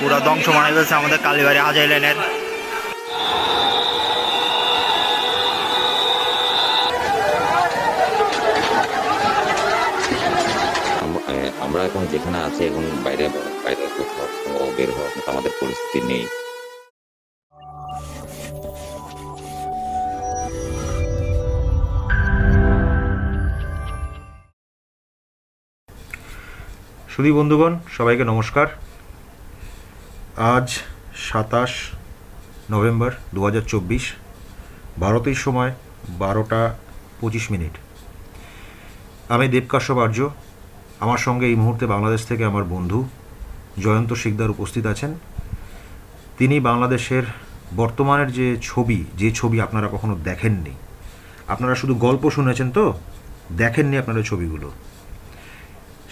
পুরো ধ্বংস মানে ফেলছে আমাদের কালীবাড়ি হাজাই লেনের। আম- আমরা এখন যেখানে আছি এখন বাইরে বাইরে কোথাও বের হওয়ার আমাদের পরিস্থিতি নেই। সুধী বন্ধুগণ সবাইকে নমস্কার। আজ সাতাশ নভেম্বর দু হাজার চব্বিশ, ভারতের সময় বারোটা পঁচিশ মিনিট। আমি দেবকাশ্যপ আর্য, আমার সঙ্গে এই মুহূর্তে বাংলাদেশ থেকে আমার বন্ধু জয়ন্ত শিকদার উপস্থিত আছেন। তিনি বাংলাদেশের বর্তমানের যে ছবি যে ছবি আপনারা কখনো দেখেননি, আপনারা শুধু গল্প শুনেছেন তো, দেখেননি আপনারা ছবিগুলো।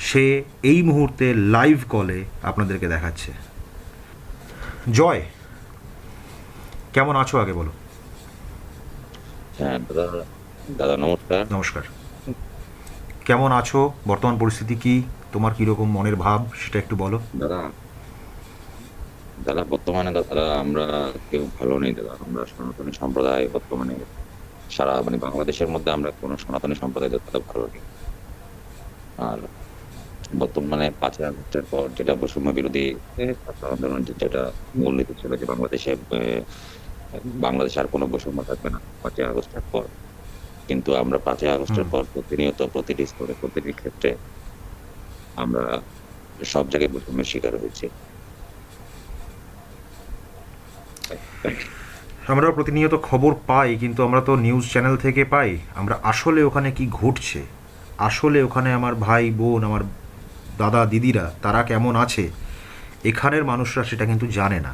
সে এই মুহূর্তে লাইভ কলে আপনাদেরকে দেখাচ্ছে। জয়। কেমন আছো আগে বলো? হ্যাঁ দাদা দাদা নমস্কার। নমস্কার। কেমন আছো? বর্তমান পরিস্থিতি কি? তোমার কীরকম মনের ভাব সেটা একটু বলো। দাদা দাদা বর্তমানে দাদা আমরা কেউ ভালো নেই দাদা। আমরা সনাতনী সম্প্রদায় বর্তমানে সারা মানে বাংলাদেশের মধ্যে আমরা কোনো সনাতনী সম্প্রদায় দাদা ভালো নেই। আর বর্তমানে পাঁচই আগস্টের পর যেটা বৈষম্য বিরোধী ছাত্র আন্দোলন যেটা মূলনীতি ছিল যে বাংলাদেশে বাংলাদেশে আর কোনো বৈষম্য থাকবে না পাঁচই আগস্টের পর। কিন্তু আমরা পাঁচই আগস্টের পর প্রতিনিয়ত প্রতিটি স্তরে প্রতিটি ক্ষেত্রে আমরা সব জায়গায় বৈষম্যের শিকার হয়েছি। আমরা প্রতিনিয়ত খবর পাই কিন্তু আমরা তো নিউজ চ্যানেল থেকে পাই। আমরা আসলে ওখানে কি ঘটছে? আসলে ওখানে আমার ভাই বোন আমার দাদা দিদিরা তারা কেমন আছে? এখানের মানুষরা সেটা কিন্তু জানে না।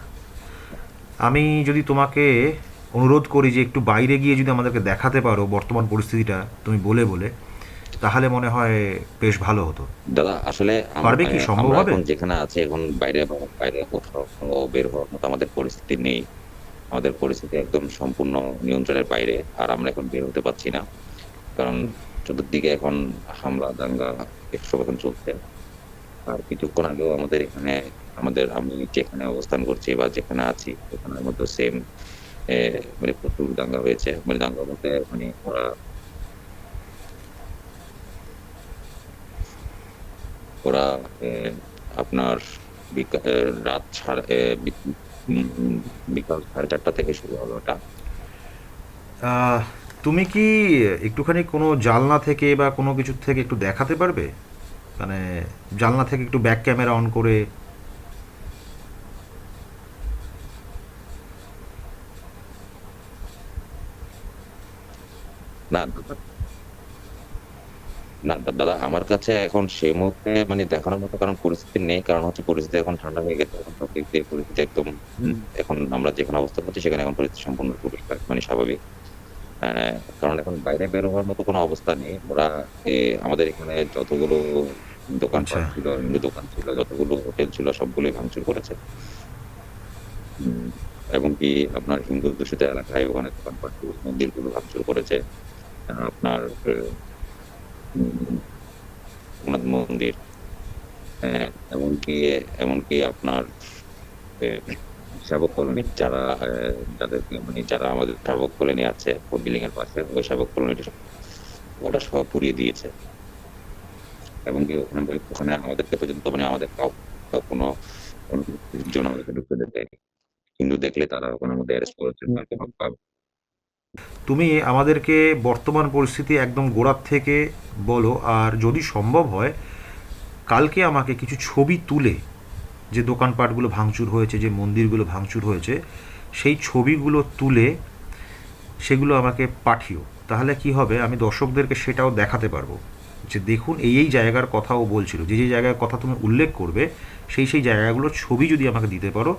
আমি যদি তোমাকে অনুরোধ করি যে একটু বাইরে গিয়ে যদি আমাদেরকে দেখাতে পারো বর্তমান পরিস্থিতিটা তুমি বলে বলে তাহলে মনে হয় বেশ ভালো হতো। দাদা আসলে পারবে কি? সম্ভব হবে? যেখানে আছে এখন বাইরে বাইরে কোথাও বের হওয়ার মতো আমাদের পরিস্থিতি নেই। আমাদের পরিস্থিতি একদম সম্পূর্ণ নিয়ন্ত্রণের বাইরে আর আমরা এখন বের হতে পারছি না। কারণ চতুর্দিকে এখন হামলা দাঙ্গা এসব এখন চলছে। আর কিছুক্ষণ আগেও আমাদের এখানে, আমাদের আমি যেখানে অবস্থান করছি বা যেখানে আছি ওখানের মধ্যে সেম মানে প্রচুর দাঙ্গা হয়েছে। মানে দাঙ্গা বলতে মানে ওরা ওরা আপনার রাত সাড়ে বিকাল সাড়ে চারটা থেকে শুরু হলো ওটা। তুমি কি একটুখানি কোনো জালনা থেকে বা কোনো কিছু থেকে একটু দেখাতে পারবে? মানে জানলা থেকে একটু ব্যাক ক্যামেরা অন করে না না দাদা আমার কাছে এখন সেই মুহূর্তে মানে দেখানোর মতো কারণ পরিস্থিতি নেই কারণ হচ্ছে পরিস্থিতি এখন ঠান্ডা হয়ে গেছে। এখন সব দিক দিয়ে পরিস্থিতি একদম এখন আমরা যেখানে অবস্থান করছি সেখানে এখন পরিস্থিতি সম্পূর্ণ মানে স্বাভাবিক। কারণ এখন বাইরে বের হওয়ার মতো কোনো অবস্থা নেই। ওরা আমাদের এখানে যতগুলো দোকানপাট আচ্ছা। ছিল হিন্দু দোকান ছিল যতগুলো হোটেল ছিল সবগুলোই ভাঙচুর করেছে। এবং কি আপনার হিন্দু দূষিত এলাকায় ওখানে দোকানপাট মন্দিরগুলো ভাঙচুর করেছে। আপনার মন্দির হ্যাঁ, এমনকি এমনকি আপনার শাবক কলোনি যারা আহ, যাদেরকে মানে যারা আমাদের শাবক কলোনি আছে বিল্ডিং এর পাশে ওই শাবক কলোনিটা ওটা সব পুড়িয়ে দিয়েছে। এবং কি ওখানে ওখানে আমাদেরকে পর্যন্ত মানে আমাদের কোনো জন আমাদেরকে ঢুকতে দেয় হিন্দু দেখলে তারা ওখানের মধ্যে অ্যারেস্ট করেছে তাকে পাবে। তুমি আমাদেরকে বর্তমান পরিস্থিতি একদম গোড়ার থেকে বলো আর যদি সম্ভব হয় কালকে আমাকে কিছু ছবি তুলে যে দোকানপাটগুলো ভাঙচুর হয়েছে, যে মন্দিরগুলো ভাঙচুর হয়েছে, সেই ছবিগুলো তুলে সেগুলো আমাকে পাঠিও। তাহলে কি হবে? আমি দর্শকদেরকে সেটাও দেখাতে পারব। যে দেখুন, এই এই জায়গার কথাও বলছিল। যে যে জায়গার কথা তুমি উল্লেখ করবে, সেই সেই জায়গাগুলোর ছবি যদি আমাকে দিতে পারো,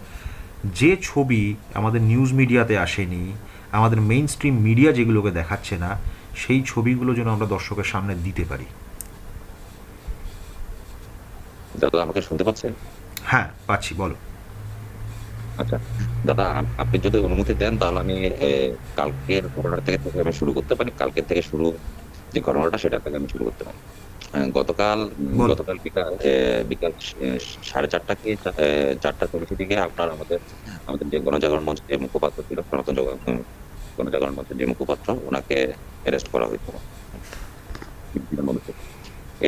যে ছবি আমাদের নিউজ মিডিয়াতে আসেনি, আমাদের মেইন স্ট্রিম মিডিয়া যেগুলোকে দেখাচ্ছে না, সেই ছবিগুলো যেন আমরা দর্শকের সামনে দিতে পারি। দাদা, আমাকে শুনতে পাচ্ছেন? হ্যাঁ পাচ্ছি বলো। আচ্ছা দাদা আপনি যদি অনুমতি দেন তাহলে আমি কালকের ঘটনা থেকে আমি শুরু করতে পারি। কালকের থেকে শুরু যে ঘটনাটা সেটা থেকে আমি শুরু করতে পারি। গতকাল গতকাল বিকাল বিকাল সাড়ে চারটা কি চারটা চল্লিশের দিকে আপনার আমাদের আমাদের যে গণজাগরণ মঞ্চ যে মুখপাত্র ছিল সনাতন গণজাগরণ মঞ্চের যে মুখপাত্র ওনাকে অ্যারেস্ট করা হয়েছিল।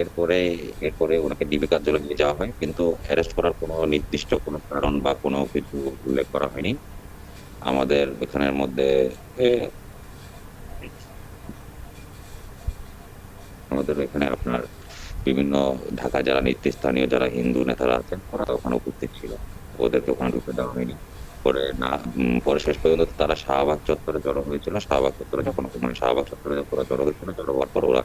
এরপরে এরপরে ওনাকে ডিবি কার্যালয়ে নিয়ে যাওয়া হয়, কিন্তু অ্যারেস্ট করার কোনো নির্দিষ্ট কোনো কারণ বা কোনো কিছু উল্লেখ করা হয়নি। আমাদের এখানের মধ্যে আমাদের এখানে আপনার বিভিন্ন ঢাকা যারা নেতৃস্থানীয় যারা হিন্দু নেতারা আছেন, ওরা ওখানে উপস্থিত ছিল। ওদেরকে ওখানে ঢুকে দেওয়া হয়নি। পরে না পরে শেষ পর্যন্ত তারা শাহবাগ চত্বরে জড়ো হয়েছিল। শাহবাগ চত্বরে যখন মানে শাহবাগ চত্বরে ওরা জড়ো হয়েছিল, জড়ো হওয়ার পর ওরা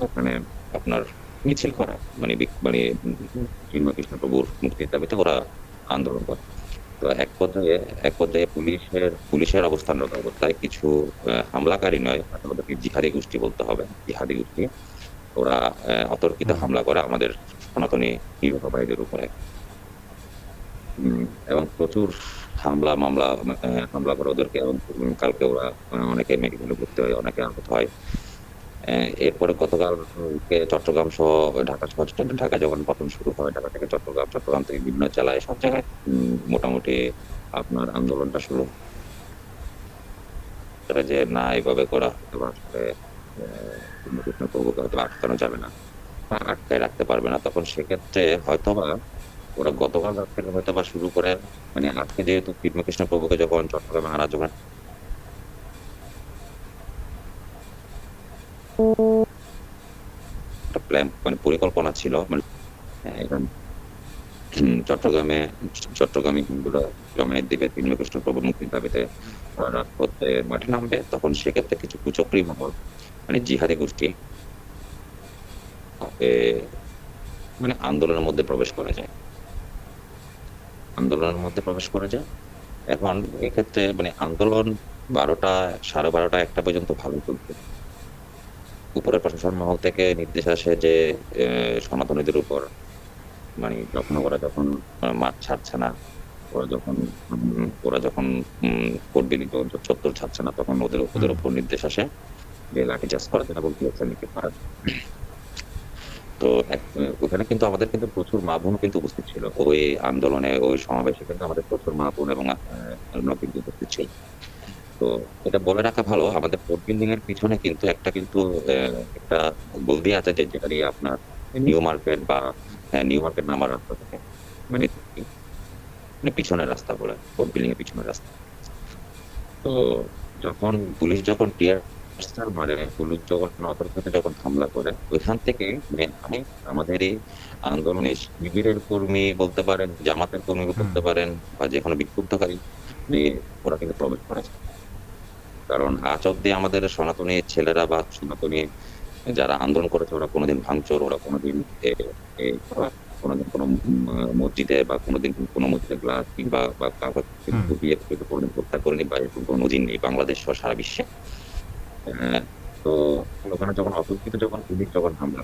ওখানে আপনার মিছিল করা মানে মানে কৃষ্ণ প্রভুর মুক্তির দাবিতে ওরা আন্দোলন করে। তো এক পর্যায়ে এক পর্যায়ে পুলিশের পুলিশের অবস্থানরত অবস্থায় কিছু হামলাকারী নয় ওদেরকে জিহাদি গোষ্ঠী বলতে হবে জিহাদি গোষ্ঠী। ওরা অতর্কিত হামলা করে আমাদের সনাতনী ভাইদের উপরে। এবং প্রচুর হামলা মামলা হামলা করে ওদেরকে। এবং কালকে ওরা অনেকে মেডিকেলে ভর্তি হয় অনেকে আহত হয়। এরপরে গতকালকে চট্টগ্রাম সহ ঢাকা সহ ঢাকা যখন পতন শুরু হয়, ঢাকা থেকে চট্টগ্রাম চট্টগ্রাম থেকে বিভিন্ন জেলায় সব জায়গায় মোটামুটি আপনার আন্দোলনটা শুরু। যে না এইভাবে করা আসলে হয়তো আটকানো যাবে না। আটকায় রাখতে পারবে না, তখন সেক্ষেত্রে হয়তোবা ওরা গতকাল রাত থেকে হয়তো বা শুরু করে মানে আজকে যেহেতু কৃষ্ণ প্রভুকে যখন চট্টগ্রামে আনা যখন মানে পরিকল্পনা ছিল মানে উম, চট্টগ্রামে চট্টগ্রামে হিন্দুরা জমায়েত দিবে কৃষ্ণ প্রভু মুক্তির দাবিতে মাঠে নামবে তখন সেক্ষেত্রে কিছু কুচক্রী মহল মানে জিহাদি গোষ্ঠী মানে আন্দোলনের মধ্যে প্রবেশ করা যায়। আন্দোলনের মধ্যে প্রবেশ করা যায়। এখন এক্ষেত্রে মানে আন্দোলন বারোটা সাড়ে বারোটা একটা পর্যন্ত ভালো চলছে। উপরের প্রশাসন মহল থেকে নির্দেশ আসে যে সনাতনীদের উপর। মানে যখন ওরা যখন মাঠ ছাড়ছে না ওরা যখন ওরা যখন কোর্ট বিলিত চত্বর ছাড়ছে না তখন ওদের ওদের উপর নির্দেশ আসে যে লাঠিচার্জ করা যায় এবং নিতে পারে তো ওখানে কিন্তু আমাদের কিন্তু প্রচুর মা বোন কিন্তু উপস্থিত ছিল। ওই আন্দোলনে ওই সমাবেশে কিন্তু আমাদের প্রচুর মা বোন এবং কিন্তু উপস্থিত ছিল তো এটা বলে রাখা ভালো। আমাদের কোর্ট বিল্ডিং এর পিছনে কিন্তু একটা কিন্তু একটা গলদি আছে যে যেটা দিয়ে আপনার নিউ মার্কেট বা হ্যাঁ, নিউ মার্কেট নামার রাস্তা থেকে। মানে মানে পিছনের রাস্তা বলে কোর্ট বিল্ডিং এর পিছনের রাস্তা। তো যখন পুলিশ যখন টিয়ার মারে পুলিশ যখন অতর্কিত যখন হামলা করে ওইখান থেকে মানে আমি আমাদের এই আন্দোলনে শিবিরের কর্মী বলতে পারেন জামাতের কর্মী বলতে পারেন বা যে কোনো বিক্ষুব্ধকারী ওরা কিন্তু প্রবেশ করেছে। কারণ আজ অব্দি আমাদের সনাতনী ছেলেরা বা সনাতনী যারা আন্দোলন করেছে ওরা কোনোদিন ভাঙচুর ওরা কোনোদিন কোনোদিন কোনো মসজিদে বা কোনোদিন কোনো মসজিদে গ্লাস কিংবা বা কাগজ। কোনোদিন হত্যা করেনি বা এরকম কোনো নজির নেই বাংলাদেশ সহ সারা বিশ্বে আহ, তো ওখানে যখন অতর্কিত যখন পুলিশ যখন হামলা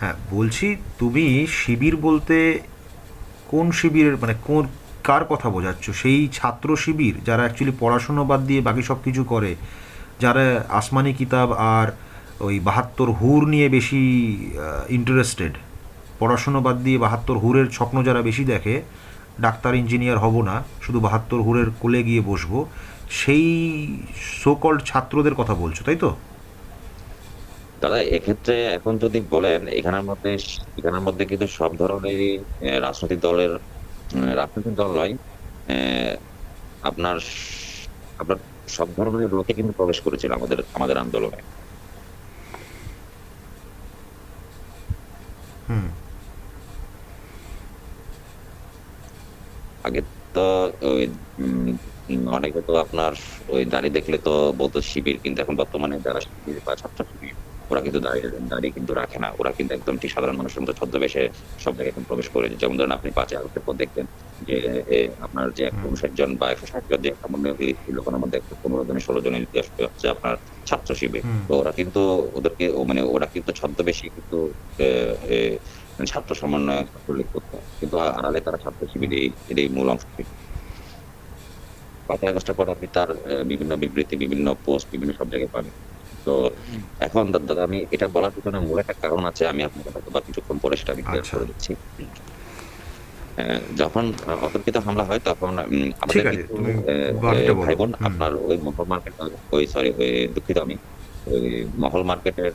হ্যাঁ বলছি তুমি শিবির বলতে কোন শিবিরের মানে কোন কার কথা বোঝাচ্ছ? সেই ছাত্র শিবির যারা অ্যাকচুয়ালি পড়াশুনো বাদ দিয়ে বাকি সব কিছু করে, যারা আসমানি কিতাব আর ওই বাহাত্তর হুর নিয়ে বেশি ইন্টারেস্টেড পড়াশুনো বাদ দিয়ে বাহাত্তর হুরের স্বপ্ন যারা বেশি দেখে, ডাক্তার ইঞ্জিনিয়ার হব না, শুধু বাহাত্তর হুরের কোলে গিয়ে বসবো, সেই সোকল্ড ছাত্রদের কথা বলছো, তাই তো? দাদা এক্ষেত্রে এখন যদি বলেন, এখানের মধ্যে এখানের মধ্যে কিন্তু সব ধরনেরই রাজনৈতিক দলের রাজনৈতিক দল নয় আপনার আপনার সব ধরনের লোকে কিন্তু প্রবেশ করেছিল আমাদের আমাদের আন্দোলনে। আগে তো ওই অনেকে তো আপনার ওই দাঁড়িয়ে দেখলে তো বলতো শিবির কিন্তু এখন বর্তমানে যারা শিবির বা ছাত্র শিবির ওরা কিন্তু দাঁড়িয়ে দাঁড়িয়ে কিন্তু রাখে না। ওরা কিন্তু একদম ঠিক সাধারণ মানুষের মতো ছদ্মবেশে সব জায়গায় এখন প্রবেশ করে যেমন ধরেন আপনি পাঁচই আগস্টের পর দেখবেন যে আপনার যে একশো উনষাট জন বা একশো ষাট জন যে সামান্য ছিল ওখানের মধ্যে একশো পনেরো জন ষোলো জনের ইতিহাস হচ্ছে আপনার ছাত্র শিবির। তো ওরা কিন্তু ওদেরকে মানে ওরা কিন্তু ছদ্মবেশী কিন্তু মানে ছাত্র সমন্বয় উল্লেখ করতো। কিন্তু আড়ালে তারা ছাত্র শিবির এই এর এই মূল অংশ ছিল। পাঁচই আগস্টের পর আপনি তার বিভিন্ন বিবৃতি বিভিন্ন পোস্ট বিভিন্ন সব জায়গায় পাবেন। তো তো এখন দাদা আমি এটা বলার পিছনে মূল একটা কারণ আছে আমি আপনাকে হয়তো বা কিছুক্ষণ পরে সেটা আমি ক্লিয়ার আচ্ছা। করে দিচ্ছি যখন অতর্কিত হামলা হয় তখন আমাদের। ভাই বোন আপনার ওই মহল মার্কেট ওই সরি ওই দুঃখিত আমি ওই মহল মার্কেটের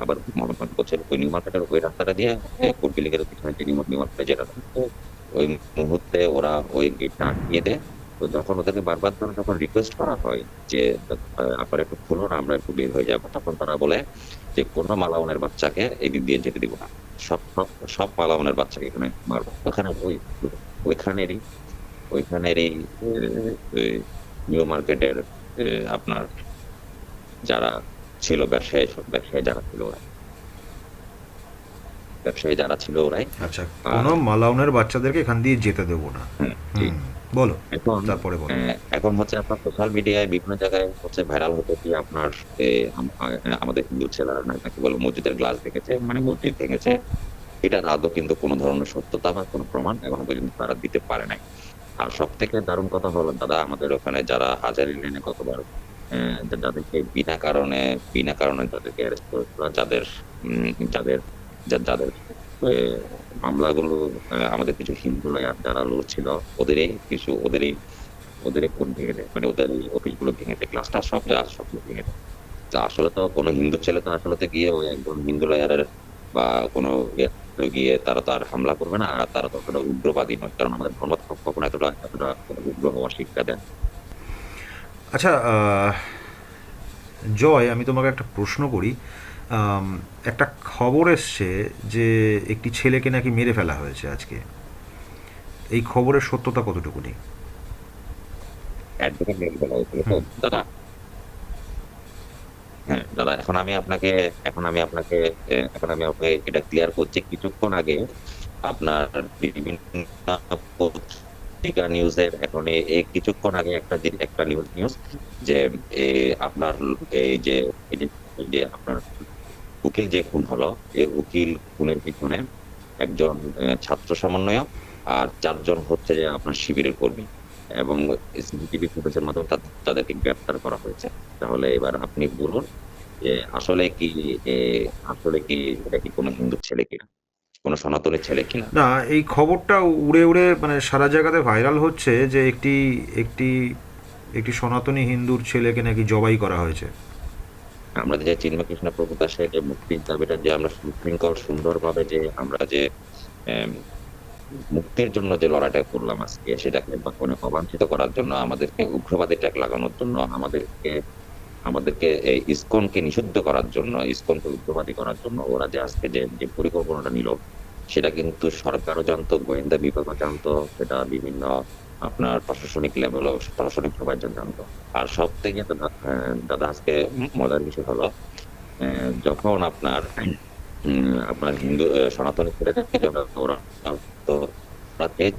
আবার মহল মার্কেট করছে ওই নিউ মার্কেটের ওই রাস্তাটা দিয়ে কোর্ট বিল্ডিংয়ের পিছনে নিউ মার্কেটে যেটা ওই মুহূর্তে ওরা ওই গেটটা আটকিয়ে দেয় তো যখন ওদেরকে বারবার ধরে যখন রিকোয়েস্ট করা হয় যে আপনারা একটু খুলুন আমরা একটু বের হয়ে যাব তখন তারা বলে যে কোনো মালাউনের বাচ্চাকে এদিক দিয়ে যেতে দিব না। সব সব মালাউনের বাচ্চাকে এখানে মারবো। ওখানে ওই ওইখানেরই ওইখানেরই নিউ মার্কেটের আপনার যারা ছিল ব্যবসায়ী সব ব্যবসায়ী যারা ছিল ওরা ব্যবসায়ী যারা ছিল ওরাই। আচ্ছা কোনো মালাউনের বাচ্চাদেরকে এখান দিয়ে যেতে দেবো না। ঠিক। হুম, বলো এখন তারপরে বলো। এখন হচ্ছে আপনার সোশ্যাল মিডিয়ায় বিভিন্ন জায়গায় হচ্ছে ভাইরাল হতে কি আপনার আমাদের হিন্দু ছেলেরা নাকি বলে মসজিদের গ্লাস দেখেছে মানে মসজিদ ভেঙেছে। এটা আদৌ কিন্তু কোনো ধরনের সত্যতা বা কোনো প্রমাণ এখন পর্যন্ত তারা দিতে পারে নাই। আর সব থেকে দারুণ কথা হলো দাদা আমাদের ওখানে যারা হাজারি লেনে কতবার যাদেরকে বিনা কারণে বিনা কারণে যাদেরকে অ্যারেস্ট করেছিল যাদের যাদের যাদের মামলাগুলো আমাদের কিছু হিন্দু লয়ার যারা লড়ছিল, ওদেরই কিছু, ওদেরই ওদের কোন ভেঙে দেয় মানে ওদের অফিসগুলো ভেঙে দেয় ক্লাসটা সব যা সব ভেঙে দেয় তা আসলে তো কোনো হিন্দু ছেলে তো আসলে গিয়ে ওই একজন হিন্দু লয়ারের বা কোনো গিয়ে তারা তো আর হামলা করবে না, আর তারা তো অতটা উগ্রবাদী নয়। কারণ আমাদের ধর্ম কখনো এতটা এতটা উগ্র হওয়ার শিক্ষা দেয় আচ্ছা জয়, আমি তোমাকে একটা প্রশ্ন করি। একটা খবর এসছে যে একটি ছেলেকে নাকি মেরে ফেলা হয়েছে আজকে। এই খবরের সত্যতা তো দাদা হ্যাঁ দাদা এখন আমি আপনাকে এখন আমি আপনাকে এখন আমি আপনাকে এটা ক্লিয়ার করছি। কিছুক্ষণ আগে আপনার বিভিন্ন পত্রিকা নিউজের এখন এই কিছুক্ষণ আগে একটা একটা নিউজ যে আপনার এই যে আপনার উকিল যে খুন হলো এই উকিল খুনের পিছনে একজন ছাত্র সমন্বয়ক আর চারজন হচ্ছে যে আপনার শিবিরের কর্মী এবং সিসিটিভি ফুটেজের মাধ্যমে তাদেরকে গ্রেপ্তার করা হয়েছে। তাহলে এবার আপনি বলুন যে আসলে কি আসলে কি এটা কি কোনো হিন্দু ছেলে কিনা? কোনো সনাতনের ছেলে কিনা? না, এই খবরটা উড়ে উড়ে মানে সারা জায়গাতে ভাইরাল হচ্ছে যে একটি একটি একটি সনাতনী হিন্দুর ছেলেকে নাকি জবাই করা হয়েছে। আমরা যে চিন্ময় কৃষ্ণ প্রভু দাসের যে মুক্তির দাবিটা যে আমরা সুশৃঙ্খল সুন্দরভাবে যে আমরা যে মুক্তির জন্য যে লড়াইটা করলাম আজকে, সেটাকে কোনো অবাঞ্ছিত করার জন্য আমাদেরকে, উগ্রবাদী ট্যাগ লাগানোর জন্য আমাদেরকে আমাদেরকে এই ইসকনকে নিষিদ্ধ করার জন্য, ইসকনকে উগ্রবাদী করার জন্য ওরা যে আজকে যে যে পরিকল্পনাটা নিল, সেটা কিন্তু সরকারও জানতো, গোয়েন্দা বিভাগও জানতো, সেটা বিভিন্ন আপনার প্রশাসনিক লেভেলও প্রশাসনিক সবাই জানতো। আর সব থেকে দাদা আজকে মজার বিষয় হলো যখন আপনার আপনার হিন্দু সনাতনী ছেলেদেরকে ওরা তো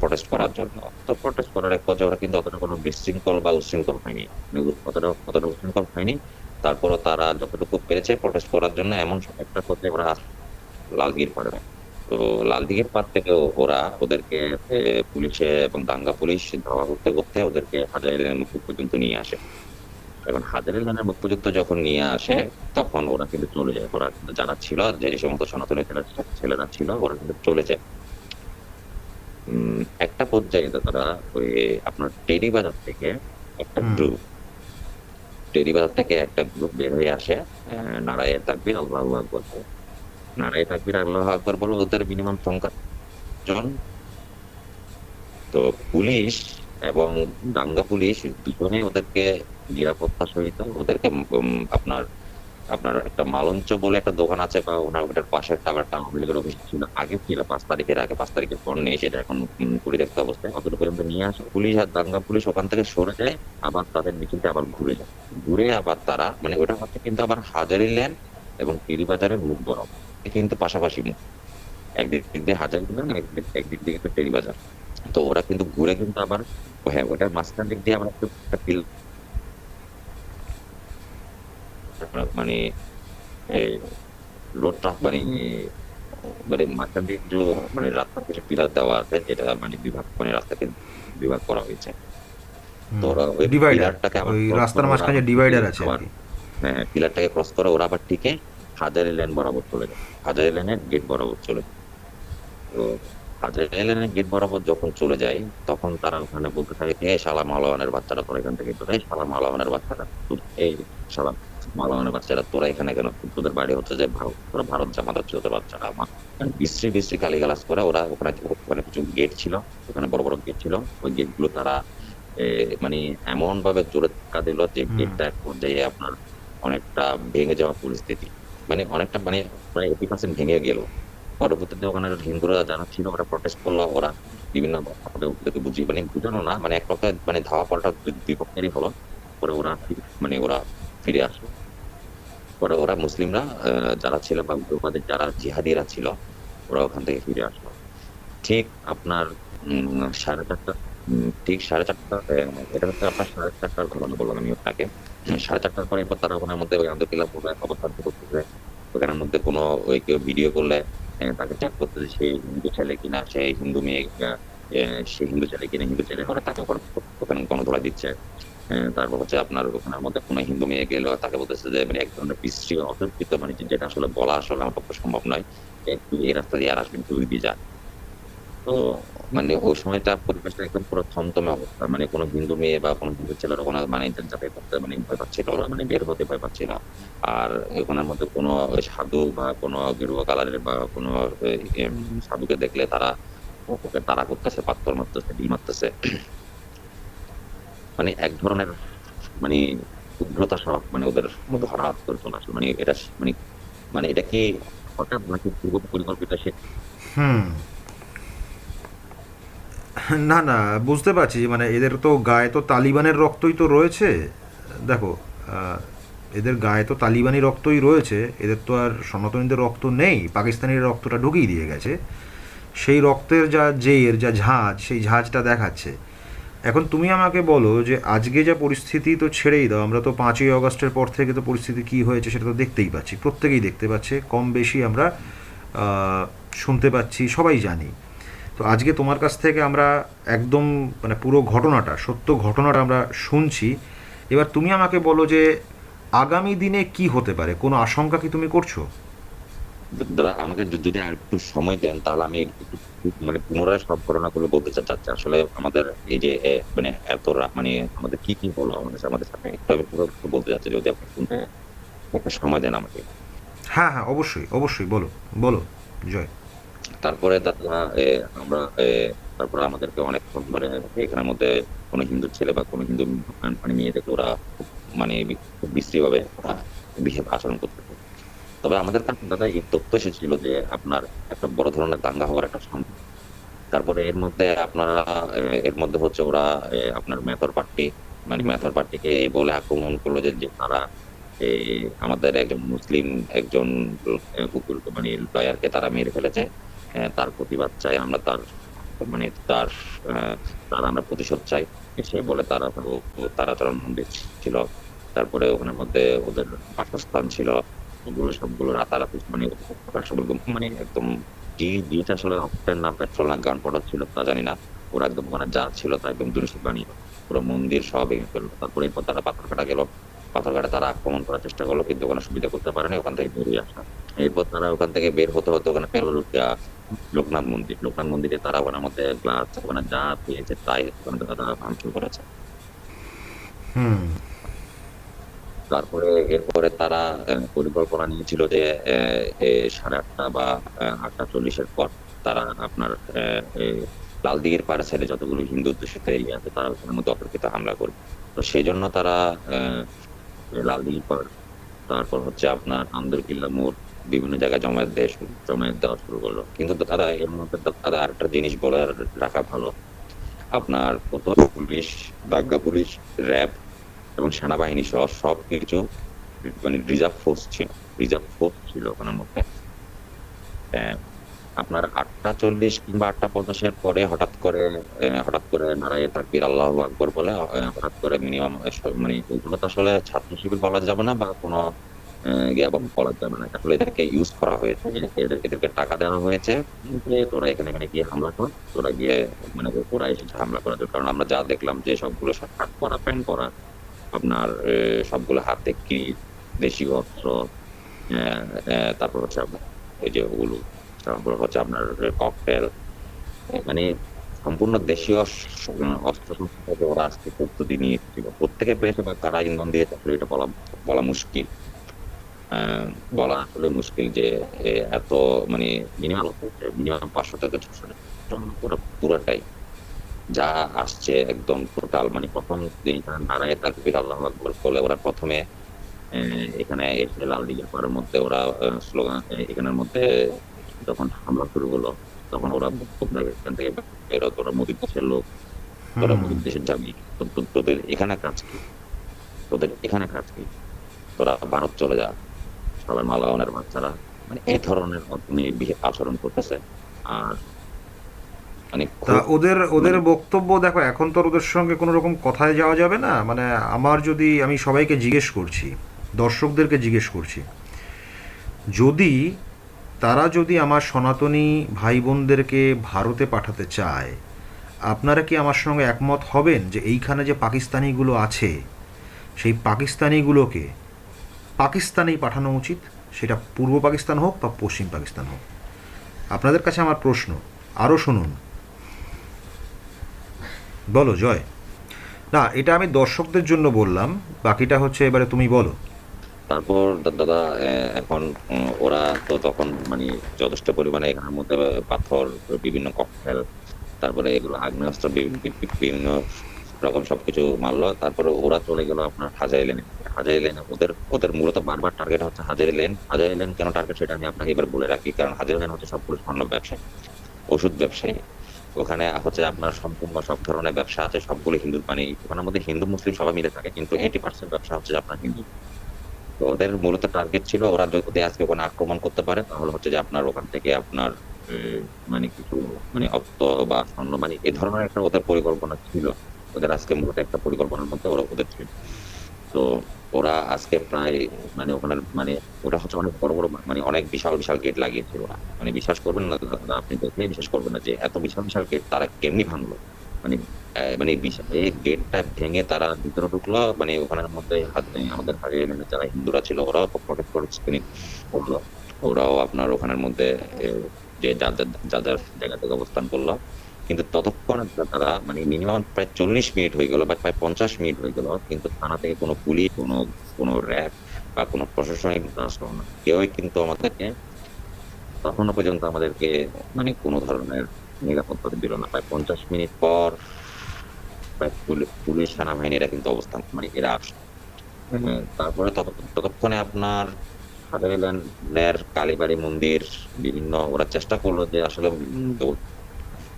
প্রটেস্ট করার জন্য, তো প্রটেস্ট করার এক পর্যায়ে ওরা কিন্তু অতটা কোনো বিশৃঙ্খল বা উশৃঙ্খল হয়নি। অতটা অতটা উশৃঙ্খল হয়নি। তারপরও তারা যতটুকু পেরেছে প্রটেস্ট করার জন্য, এমন একটা পর্যায়ে ওরা লালগির পাড়ে। তো লালদিঘির পার থেকে ওরা ওদেরকে পুলিশে এবং দাঙ্গা পুলিশ ধাওয়া করতে করতে ওদেরকে হাজারের মুখ পর্যন্ত নিয়ে আসে এখন হাজারের লাইনের মুখ পর্যন্ত যখন নিয়ে আসে তখন ওরা কিন্তু চলে যায় ওরা যারা ছিল যে সমস্ত সনাতনী ছেলে ছেলেরা ছিল ওরা কিন্তু চলে যায় উম, একটা পর্যায়ে তারা ওই আপনার টেরি বাজার থেকে একটা। গ্রুপ টেরি বাজার থেকে একটা গ্রুপ বের হয়ে আসে আহ, নারায়ে তাকবির আল্লাহ আকবর। আল্লাহ আকবর বলে, ওদের মিনিমাম সংখ্যা। জন। তো পুলিশ এবং দাঙ্গা পুলিশ দুজনে ওদেরকে নিরাপত্তা সহিত ওদেরকে আপনার আপনার একটা মালঞ্চ বলে একটা দোকান আছে বা ওনার ওটার অফিস ছিল। আগে ছিল, পাঁচ তারিখের আগে, পাঁচ তারিখের পর নেই, সেটা এখন পরিত্যক্ত অবস্থায় অতটা পর্যন্ত নিয়ে আসে। পুলিশ আর দাঙ্গা পুলিশ ওখান থেকে সরে যায়, আবার তাদের মিছিলটা আবার ঘুরে যায়। ঘুরে আবার তারা মানে ওটা হচ্ছে কিন্তু আবার হাজারি ল্যান্ড এবং টেরিবাজারের মুখ এটা কিন্তু পাশাপাশি মুখ একদিক দিয়ে হাজারি ল্যান্ড একদিক দিয়ে কিন্তু টেরিবাজার তো ওরা কিন্তু ঘুরে কিন্তু আবার হ্যাঁ ওটার মাঝখান দিক দিয়ে আবার একটু পিল মানে রোড ট্রাক মানে মানে মাঝখান দিয়ে মানে রাস্তা কিছু পিলার দেওয়া আছে যেটা মানে বিভাগ মানে রাস্তাকে বিভাগ করা হয়েছে। তো ওরা ওই ডিভাইডার পিলারটাকে আবার ওই cross রাস্তার মাঝখানে ডিভাইডার আছে হ্যাঁ পিলারটাকে ক্রস করে ওরা আবার টিকে হাজারি লেন বরাবর চলে যায় হাজারি লেনের গেট বরাবর চলে তো হাজারি লেনের গেট বরাবর যখন চলে যায় তখন তারা ওখানে বলতে থাকে এই শালা মালাওয়ানের বাচ্চারা তোরা এখান থেকে তোরা শালা মালাওয়ানের বাচ্চারা এই শালা মালাওয়ানের বাচ্চারা তোরা এখানে কেন? তোদের বাড়ি হচ্ছে যে ভারত তোরা ভারত জামাত হচ্ছে তোদের বাচ্চারা। আমার বিশ্রী বিশ্রী গালিগালাজ করে ওরা ওখানে ওখানে কিছু গেট ছিল ওখানে বড় বড় গেট ছিল। ওই গেটগুলো তারা এ, মানে এমন ভাবে জোরে ধাক্কা দিল যে গেটটা এক পর্যায়ে আপনার অনেকটা ভেঙে যাওয়া পরিস্থিতি। মানে অনেকটা মানে প্রায় এইটি পার্সেন্ট ভেঙে গেল। পরবর্তীতে ওখানে হিন্দুরা যারা ছিল ওরা প্রটেস্ট করল, ওরা বিভিন্ন বুঝিয়ে মানে বুঝানো না মানে এক পক্ষে মানে ধাওয়া পাল্টা দুই- দুই পক্ষেরই হলো। পরে ওরা মানে ওরা ফিরে আসলো। পরে ওরা মুসলিমরা যারা ছিল বা উগ্রবাদের যারা জিহাদিরা ছিল, ওরা ওখান থেকে ফিরে আসলো। ঠিক আপনার সাড়ে চারটা ঠিক সাড়ে চারটা এটা হচ্ছে আপনার সাড়ে চারটার ঘটনা বললাম আমি আপনাকে। সাড়ে চারটার পরে এরপর তারা ওখানের মধ্যে ওই আন্দোলন পুরো অবস্থান করতেছে ওখানের মধ্যে কোনো ওই কেউ ভিডিও করলে তাকে চেক করতেছে সে হিন্দু ছেলে কিনা, সে হিন্দু মেয়ে সে হিন্দু ছেলে কিনা, হিন্দু ছেলে করে তাকে ওখানে ওখানে গণধোলা দিচ্ছে। তারপর হচ্ছে আপনার ওখানের মধ্যে কোনো হিন্দু মেয়ে গেল, তাকে বলতেছে যে মানে এক ধরনের বিশ্রী অতর্কিত মানে যেটা আসলে বলা আসলে আমার পক্ষে সম্ভব নয়। একটু এই রাস্তা দিয়ে আর আসবেন তুই দিয়ে যা। তো মানে ওই সময়টা পরিবেশটা একদম পুরো থমথমে অবস্থা। মানে কোনো হিন্দু মেয়ে বা কোনো হিন্দু ছেলের ওখানে মানে যাতায়াত করতে মানে ভয় পাচ্ছিল ওরা মানে বের হতে ভয় পাচ্ছিল আর ওখানের মধ্যে কোনো সাধু বা কোনো গেরুয়া কালারের বা কোনো সাধুকে দেখলে তারা ওকে তারা করতেছে, পাথর মারতেছে, ডিম মারতেছে। মানে এক ধরনের মানে উগ্রতা সব মানে ওদের মধ্যে হঠাৎ করে চলে আসলো। মানে এটা মানে মানে এটা কি হঠাৎ নাকি পূর্ব পরিকল্পিত সে হুম। না না, বুঝতে পারছি মানে এদের তো গায়ে তো তালিবানের রক্তই তো রয়েছে। দেখো এদের গায়ে তো তালিবানি রক্তই রয়েছে, এদের তো আর সনাতনীদের রক্ত নেই পাকিস্তানের রক্তটা ঢুকিয়ে দিয়ে গেছে। সেই রক্তের যা জের, যা ঝাঁজ, সেই ঝাঁজটা দেখাচ্ছে। এখন তুমি আমাকে বলো যে আজকে যা পরিস্থিতি তো ছেড়েই দাও, আমরা তো পাঁচই আগস্টের পর থেকে তো পরিস্থিতি কী হয়েছে সেটা তো দেখতেই পাচ্ছি, প্রত্যেকেই দেখতে পাচ্ছে, কম বেশি আমরা শুনতে পাচ্ছি, সবাই জানি। তো আজকে তোমার কাছ থেকে আমরা একদম মানে পুরো ঘটনাটা সত্য ঘটনাটা আমরা শুনছি। এবার তুমি আমাকে বলো যে আগামী দিনে কি হতে পারে? কোনো আশঙ্কা কি তুমি করছ? দাদা আমাকে যদি আর একটু সময় দেন তাহলে আমি মানে পুনরায় সব ঘটনা ঘটনাগুলো বলতে চাচ্ছি আসলে আমাদের এই যে মানে এত মানে আমাদের কি কি হলো আমাদের সাথে- আমাদের সাথে একটু বলতে চাচ্ছি যদি আপনি একটা সময় দেন আমাকে। হ্যাঁ হ্যাঁ অবশ্যই অবশ্যই বলো বলো জয়। তারপরে এ, আমরা তারপরে আমাদেরকে অনেক মানে এখানের মধ্যে কোনো হিন্দু ছেলে বা কোনো হিন্দু মানে মেয়ে দেখলে ওরা মানে বিশ্রী ভাবে বিহেভ আচরণ করতে। তবে আমাদের কাছে দাদা এই তথ্য এসেছিল যে আপনার একটা বড় ধরনের দাঙ্গা হওয়ার একটা সম্ভব তারপরে এর মধ্যে আপনারা এর মধ্যে হচ্ছে ওরা আপনার মেথর পার্টি মানে মেথর পার্টিকে এই বলে আক্রমণ করল যে তারা আমাদের একজন মুসলিম একজন মানে লয়ারকে তারা মেরে ফেলেছে তার প্রতিবাদ চাই, আমরা তার মানে তার তার আমরা প্রতিশোধ চাই। সে বলে তারা ও তারাচরণ মন্দির ছিল। তারপরে ওখানের মধ্যে ওদের বাসস্থান ছিল। ওগুলো সবগুলো রাতারাতি মানে মানে একদম আসলে অক্টেন না পেট্রোল না, গান পড়া ছিল, তা জানি না। ওরা একদম ওখানে যা ছিল তা একদম জিনিস বানিয়ে পুরো মন্দির সব ভেঙে তারপরে এরপর তারা পাথর কাটা গেল। পাথর কাটা তারা আক্রমণ করার চেষ্টা করল, কিন্তু ওখানে সুবিধা করতে পারেনি, ওখান থেকে বেরিয়ে আসা। এরপর তারা ওখান থেকে বের হতে হতে ওখানে পেল লোকনাথ মন্দির লোকনাথ মন্দিরে তারা ওখানের মধ্যে গ্লাস ওখানে যা পেয়েছে তাই ওখানে তারা ভাঙচুর করেছে। তারপরে এরপরে তারা পরিকল্পনা নিয়েছিল যে সাড়ে আটটা বা আটটা চল্লিশের পর তারা আপনার লালদিঘির পাড়ে ছেড়ে যতগুলো হিন্দু অধ্যুষিত এরিয়া আছে তারা ওখানের মধ্যে অতর্কিত হামলা করবে। তো সেই জন্য তারা আহ, লালদিঘির পাড় তারপর হচ্ছে আপনার আন্দরকিল্লা মোড় বিভিন্ন জায়গায় জমায়েত দেয় জমায়েত দেওয়া শুরু করল। কিন্তু তারা এর মধ্যে তারা আরেকটা জিনিস বলে রাখা ভালো। আপনার প্রথম পুলিশ দাগ্গা পুলিশ র্যাব এবং সেনাবাহিনী সহ সব কিছু মানে রিজার্ভ ফোর্স ছিল রিজার্ভ ফোর্স ছিল ওখানের মধ্যে। আহ, আপনার আটটা চল্লিশ কিংবা আটটা পঞ্চাশের পরে হঠাৎ করে হঠাৎ করে নারায় তাকবির আল্লাহ আকবর বলে হঠাৎ করে মিনিমাম মানে ওগুলো তো আসলে ছাত্র শিবির বলা যাবে না বা কোনো আহ, ইয়ে বা বলা যাবে না আসলে এদেরকে ইউজ করা হয়েছে এদেরকে টাকা দেওয়া হয়েছে যে তোরা এখানে এখানে গিয়ে হামলা কর তোরা গিয়ে মানে ওরা এসেছে হামলা করার জন্য কারণ আমরা যা দেখলাম যে সবগুলো শার্ট পরা প্যান্ট পরা আপনার সবগুলো হাতে কি দেশীয় অস্ত্র তারপর হচ্ছে আপনার এই যে ওগুলো তারপর হচ্ছে আপনার ককটেল মানে সম্পূর্ণ দেশীয় অস্ত্র শস্ত্র থেকে ওরা আজকে প্রস্তুতি নিয়ে প্রত্যেকে পেয়েছে বা কারা ইন্ধন দিয়েছে এটা বলা বলা মুশকিল। বলা আসলে মুশকিল যে এত মানে মিনিমাম মিনিমাম পাঁচশো থেকে ছশো পুরো পুরোটাই। যা আসছে একদম টোটাল মানে প্রথম দিন নারায় তাকবির আল্লাহ আকবর বলে ওরা প্রথমে এখানে এসে লাল পাড়ের মধ্যে ওরা স্লোগান এখানের মধ্যে যখন হামলা শুরু হলো তখন ওরা এখান থেকে বেরোতো ওরা মোদীর দেশের লোক তোরা হুম। মোদীর দেশের যাবি তোদের এখানে কাজ কি? তোদের এখানে কাজ কি? তোরা ভারত চলে যা। সবার মালাওয়ানের বাচ্চারা মানে এই ধরনের আচরণ করতেছে। আর মানে ওদের ওদের বক্তব্য দেখো এখন তো ওদের সঙ্গে কোনো রকম কথায় যাওয়া যাবে না। মানে আমার যদি আমি সবাইকে জিজ্ঞেস করছি দর্শকদেরকে জিজ্ঞেস করছি যদি তারা যদি আমার সনাতনী ভাই বোনদেরকে ভারতে পাঠাতে চায় আপনারা কি আমার সঙ্গে একমত হবেন যে এইখানে যে পাকিস্তানিগুলো আছে সেই পাকিস্তানিগুলোকে পাকিস্তানেই পাঠানো উচিত, সেটা পূর্ব পাকিস্তান হোক বা পশ্চিম পাকিস্তান হোক। আপনাদের কাছে আমার প্রশ্ন, আরও শুনুন। বলো, জয়। না, এটা আমি দর্শকদের জন্য বললাম, বাকিটা হচ্ছে এবারে তুমি বলো। তারপর দাদা এখন ওরা তো তখন মানে যথেষ্ট পরিমাণে এখানের মধ্যে পাথর, বিভিন্ন ককটেল তারপরে এগুলো আগ্নেয়াস্ত্র, বিভি- বিভি- বিভিন্ন রকম সবকিছু মারলো তারপরে ওরা চলে গেল আপনার হাজারি লেনে। হাজারি লেনে ওদের ওদের মূলত বারবার টার্গেট হচ্ছে হাজারি লেন। হাজারি লেন কেন টার্গেট সেটা আমি আপনাকে এবার বলে রাখি কারণ হাজারি লেন হচ্ছে সবগুলো স্বর্ণ ব্যবসায়ী ওষুধ ব্যবসায়ী। ওখানে হচ্ছে আপনার সম্পূর্ণ সব ধরনের ব্যবসা আছে সবগুলো হিন্দু মানে ওখানের মধ্যে হিন্দু মুসলিম সবাই মিলে থাকে কিন্তু এইটি পার্সেন্ট ব্যবসা হচ্ছে আপনার হিন্দু। তো ওদের মূলত টার্গেট ছিল ওরা যদি আজকে ওখানে আক্রমণ করতে পারে তাহলে হচ্ছে যে আপনার ওখান থেকে আপনার মানে কিছু মানে অর্থ বা স্বর্ণ মানে এই ধরনের একটা ওদের পরিকল্পনা ছিল। ওদের আজকে মূলত একটা পরিকল্পনার মধ্যে ওরা ওদের ছিল তো ওরা আজকে প্রায় মানে ওখানে মানে ওটা হচ্ছে অনেক বড় বড় মানে অনেক বিশাল বিশাল গেট লাগিয়েছিল ওরা। মানে বিশ্বাস করবেন না দাদা, আপনি দেখলেই বিশ্বাস করবেন না যে এত বিশাল বিশাল গেট তারা কেমনি ভাঙলো। মানে মানে বিশাল এই গেটটা ভেঙে তারা ভিতরে ঢুকলো মানে ওখানের মধ্যে হাত- আমাদের হারিয়ে এনে যারা হিন্দুরা ছিল ওরাও প্রটেক্ট করেছে ওগুলো ওরাও আপনার ওখানের মধ্যে যে যাদের যাদের জায়গা থেকে অবস্থান করল কিন্তু ততক্ষণে তারা মানে মিনিমাম প্রায় চল্লিশ মিনিট হয়ে গেল বা প্রায় পঞ্চাশ মিনিট হয়ে গেল কিন্তু থানা থেকে কোনো পুলিশ কোনো কোনো র্যাব বা কোনো প্রশাসনিক আসলো না। কেউই কিন্তু আমাদেরকে তখনও পর্যন্ত আমাদেরকে মানে কোনো ধরনের নিরাপত্তা দিল না। প্রায় পঞ্চাশ মিনিট পর প্রায় পুলি- পুলিশ সেনাবাহিনীরা কিন্তু অবস্থান মানে এরা আসলো। তারপরে তত- ততক্ষণে আপনার হাজারিল্যান্ডের কালীবাড়ি মন্দির বিভিন্ন ওরা চেষ্টা করল যে আসলে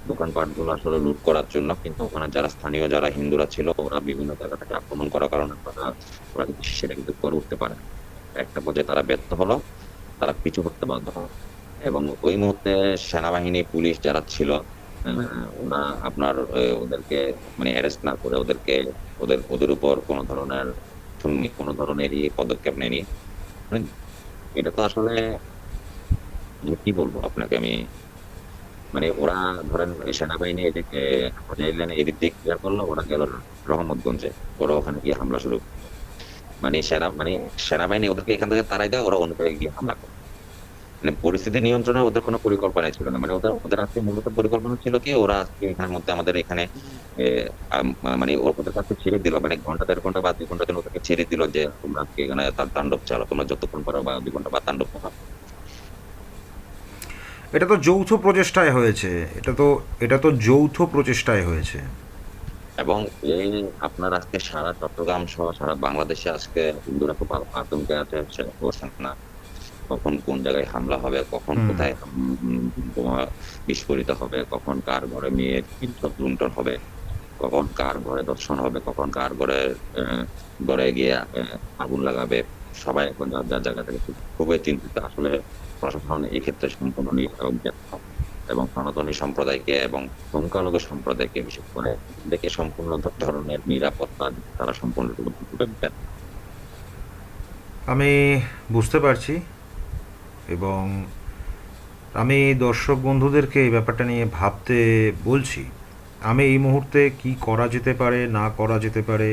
দো- দোকানপাটগুলো আসলে লুট করার জন্য, কিন্তু ওখানে যারা স্থানীয়, যারা হিন্দুরা ছিল, ওরা বিভিন্ন জায়গা থেকে আক্রমণ করার কারণে ওরা কিন্তু সেটা কিন্তু করে উঠতে পারে একটা পর্যায়ে তারা ব্যর্থ হলো, তারা পিছু করতে বাধ্য হলো। এবং ওই মুহূর্তে সেনাবাহিনী, পুলিশ যারা ছিল ওরা আপনার ওদেরকে মানে অ্যারেস্ট না করে ওদেরকে, ওদের ওদের উপর কোনো ধরনের কোনো ধরনেরই পদক্ষেপ নেয়নি। মানে এটা তো আসলে মানে কি বলব আপনাকে আমি? মানে ওরা ধরেন সেনাবাহিনী এদিকে এদিক দিয়ে ক্লিয়ার করল, ওরা গেল রহমতগঞ্জে। ওরা ওখানে গিয়ে হামলা শুরু মানে সেনা মানে সেনাবাহিনী ওদেরকে এখান থেকে তারাই দেয়, ওরা অন্য গিয়ে হামলা করে। মানে পরিস্থিতি নিয়ন্ত্রণে ওদের কোনো পরিকল্পনা ছিল না। মানে ওদের ওদের আজকে মূলত পরিকল্পনা ছিল কি, ওরা আজকে এখানের মধ্যে আমাদের এখানে মানে ওদের কাছে ছেড়ে দিল। মানে ঘণ্টা দেড় ঘণ্টা বা দুই ঘণ্টা ওদেরকে ছেড়ে দিল যে, তোমরা আজকে এখানে তার তাণ্ডব চালো তোমরা যতক্ষণ পারো বা দুই ঘণ্টা বা তাণ্ডব করো এটা তো যৌথ প্রচেষ্টায় হয়েছে। এটা তো এটা তো যৌথ প্রচেষ্টায় হয়েছে। এবং এই আপনার আজকে সারা চট্টগ্রাম সহ সারা বাংলাদেশে আজকে হিন্দুরা খুব আতঙ্কে আছে হচ্ছে বলছেন না। কখন কোন জায়গায় হামলা হবে কখন কোথায় বিস্ফোরিত হবে কখন কার ঘরে মেয়ে লুণ্ঠন হবে কখন কার ঘরে দর্শন হবে কখন কার ঘরে ঘরে গিয়ে আগুন লাগাবে সবাই এখন যার যার জায়গা থেকে খুবই চিন্তিত। আসলে প্রশাসন এই ক্ষেত্রে সম্পূর্ণ নিরব এবং সনাতনী সম্প্রদায়কে এবং সংখ্যালঘু সম্প্রদায়কে বিশেষ করে দেখে সম্পূর্ণ ধরনের নিরাপত্তা তারা সম্পূর্ণ। আমি বুঝতে পারছি এবং আমি দর্শক বন্ধুদেরকে এই ব্যাপারটা নিয়ে ভাবতে বলছি আমি এই মুহূর্তে কি করা যেতে পারে, না করা যেতে পারে,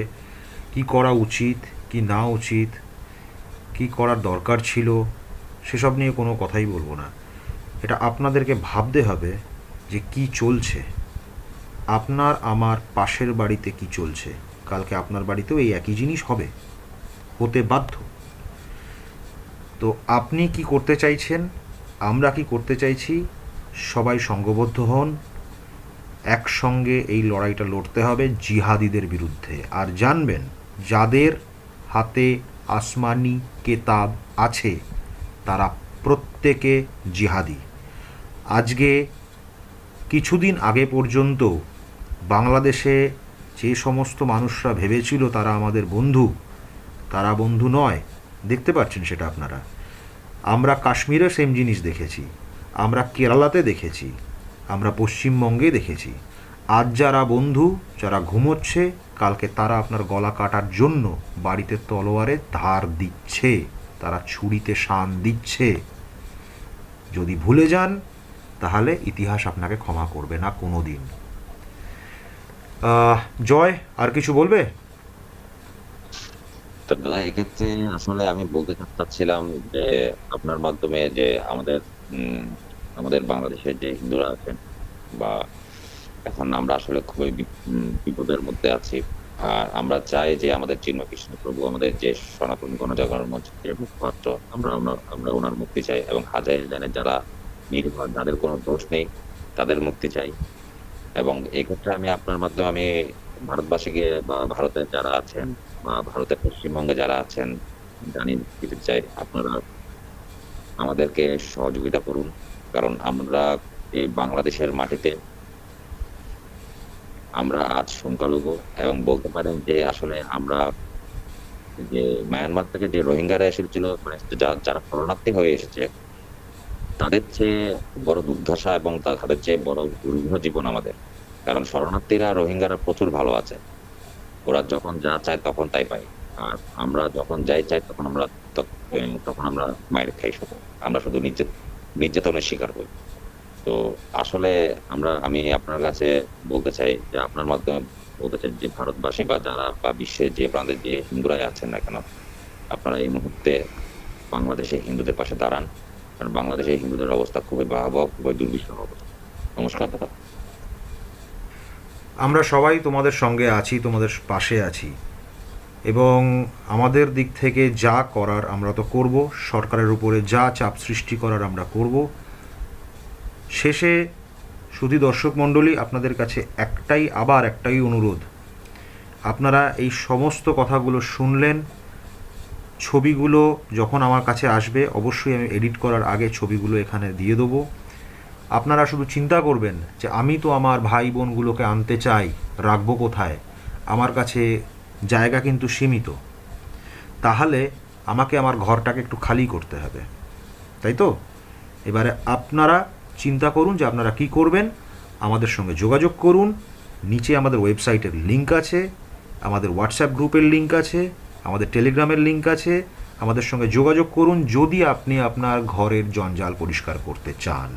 কি করা উচিত, কি না উচিত, কি করার দরকার ছিল সেসব নিয়ে কোনো কথাই বলব না। এটা আপনাদেরকে ভাবতে হবে যে কি চলছে। আপনার, আমার পাশের বাড়িতে কি চলছে? কালকে আপনার বাড়িতেও এই একই জিনিস হবে। হতে বাধ্য। তো আপনি কি করতে চাইছেন? আমরা কি করতে চাইছি? সবাই সঙ্গবদ্ধ হন। একসঙ্গে এই লড়াইটা লড়তে হবে জিহাদিদের বিরুদ্ধে। আর জানবেন, যাদের হাতে আসমানি কেতাব আছে তারা প্রত্যেকে জিহাদি। আজকে কিছুদিন আগে পর্যন্ত বাংলাদেশে যে সমস্ত মানুষরা ভেবেছিল তারা আমাদের বন্ধু, তারা বন্ধু নয়। দেখতে পাচ্ছেন সেটা আপনারা। আমরা কাশ্মীরে সেম জিনিস দেখেছি। আমরা কেরালাতে দেখেছি। আমরা পশ্চিমবঙ্গে দেখেছি। আজ যারা বন্ধু, যারা ঘুমোচ্ছে, কালকে তারা আপনার গলা কাটার জন্য বাড়িতে তলোয়ারে ধার দিচ্ছে। তারা ছুরিতে শান দিচ্ছে। যদি ভুলে যান, তাহলে ইতিহাস আপনাকে ক্ষমা করবে না কোনো দিন জয়, আর কিছু বলবে? এক্ষেত্রে আসলে আমি বলতে চাচ্ছিলাম যে, আপনার মাধ্যমে যে আমাদের আমাদের বাংলাদেশের যে হিন্দুরা আছেন বা এখন আমরা আসলে খুবই বিপদের মধ্যে আছি আর আমরা চাই যে আমাদের চিহ্ন কৃষ্ণ প্রভু, আমাদের যে সনাতন গণজাগরণ মঞ্চ যে মুখপাত্র, আমরা আমরা ওনার মুক্তি চাই এবং হাজার জানের যারা নির্ভর, যাদের কোনো দোষ নেই, তাদের মুক্তি চাই। এবং এক্ষেত্রে আমি আপনার মাধ্যমে আমি ভারতবাসীকে বা ভারতের যারা আছেন বা ভারতের পশ্চিমবঙ্গে যারা আছেন, জানি দিতে চাই, আপনারা আমাদেরকে সহযোগিতা করুন। কারণ আমরা এই বাংলাদেশের মাটিতে আমরা আজ সংখ্যালঘু এবং বলতে পারেন যে আসলে আমরা যে মায়ানমার থেকে যে রোহিঙ্গারা এসেছিল মানে যারা শরণার্থী হয়ে এসেছে, তাদের চেয়ে বড় দুর্দশা এবং তাদের চেয়ে বড় দুর্বিহ জীবন আমাদের। কারণ শরণার্থীরা, রোহিঙ্গারা প্রচুর ভালো আছে। ওরা যখন যা চায় তখন তাই পায়। আর আমরা যখন যাই চাই তখন আমরা তখন আমরা মায়ের খাই শুধু আমরা শুধু নির্যাত, নির্যাতনের শিকার হই। তো আসলে আমরা, আমি আপনার কাছে বলতে চাই যে আপনার মাধ্যমে বলতে চাই যে ভারতবাসী বা যারা বা বিশ্বের যে প্রান্তের যে হিন্দুরাই আছেন না কেন, আপনারা এই মুহূর্তে বাংলাদেশে হিন্দুদের পাশে দাঁড়ান। কারণ বাংলাদেশে হিন্দুদের অবস্থা খুবই ভয়াবহ, খুবই দুর্বিষহ নমস্কার দাদা। আমরা সবাই তোমাদের সঙ্গে আছি, তোমাদের পাশে আছি। এবং আমাদের দিক থেকে যা করার আমরা তো করব, সরকারের উপরে যা চাপ সৃষ্টি করার আমরা করব শেষে শুধু দর্শক মণ্ডলী আপনাদের কাছে একটাই, আবার একটাই অনুরোধ। আপনারা এই সমস্ত কথাগুলো শুনলেন, ছবিগুলো যখন আমার কাছে আসবে, অবশ্যই আমি এডিট করার আগে ছবিগুলো এখানে দিয়ে দেবো। আপনারা শুধু চিন্তা করবেন যে আমি তো আমার ভাই বোনগুলোকে আনতে চাই, রাখব কোথায়? আমার কাছে জায়গা কিন্তু সীমিত। তাহলে আমাকে আমার ঘরটাকে একটু খালি করতে হবে। তাই তো? এবারে আপনারা চিন্তা করুন যে আপনারা কি করবেন। আমাদের সঙ্গে যোগাযোগ করুন। নিচে আমাদের ওয়েবসাইটের লিংক আছে, আমাদের হোয়াটসঅ্যাপ গ্রুপের লিংক আছে, আমাদের টেলিগ্রামের লিংক আছে। আমাদের সঙ্গে যোগাযোগ করুন যদি আপনি আপনার ঘরের জঞ্জাল পরিষ্কার করতে চান।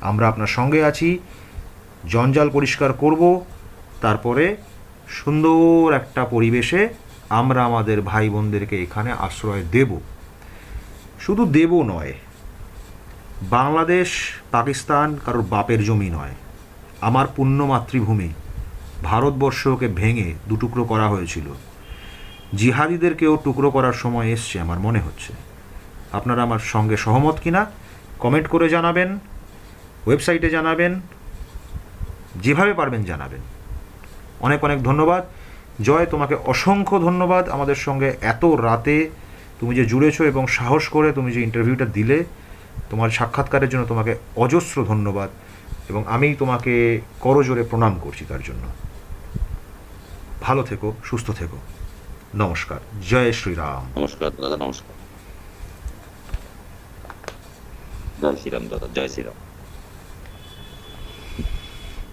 আমরা আপনার সঙ্গে আছি, জঞ্জাল পরিষ্কার করব, তারপরে সুন্দর একটা পরিবেশে আমরা আমাদের ভাই বোনদেরকে এখানে আশ্রয় দেব। শুধু দেব নয় বাংলাদেশ, পাকিস্তান কারোর বাপের জমি নয়। আমার পুণ্য মাতৃভূমি। ভারতবর্ষকে ভেঙে দুটুকরো করা হয়েছিল। জিহাদিদেরকেও টুকরো করার সময় এসছে আমার মনে হচ্ছে। আপনারা আমার সঙ্গে সহমত কিনা, কমেন্ট করে জানাবেন, ওয়েবসাইটে জানাবেন, যেভাবে পারবেন জানাবেন। অনেক অনেক ধন্যবাদ। জয়, তোমাকে অসংখ্য ধন্যবাদ আমাদের সঙ্গে এত রাতে। তুমি যে জুড়েছো এবং সাহস করে তুমি যে ইন্টারভিউটা দিলে তোমার সাক্ষাৎকারের জন্য তোমাকে অজস্র ধন্যবাদ এবং আমি তোমাকে করজোরে প্রণাম করছি তার জন্য। ভালো থেকো, সুস্থ থেকো। নমস্কার, জয় শ্রীরাম। নমস্কার দাদা, নমস্কার। জয় শ্রীরাম দাদা, জয় শ্রীরাম।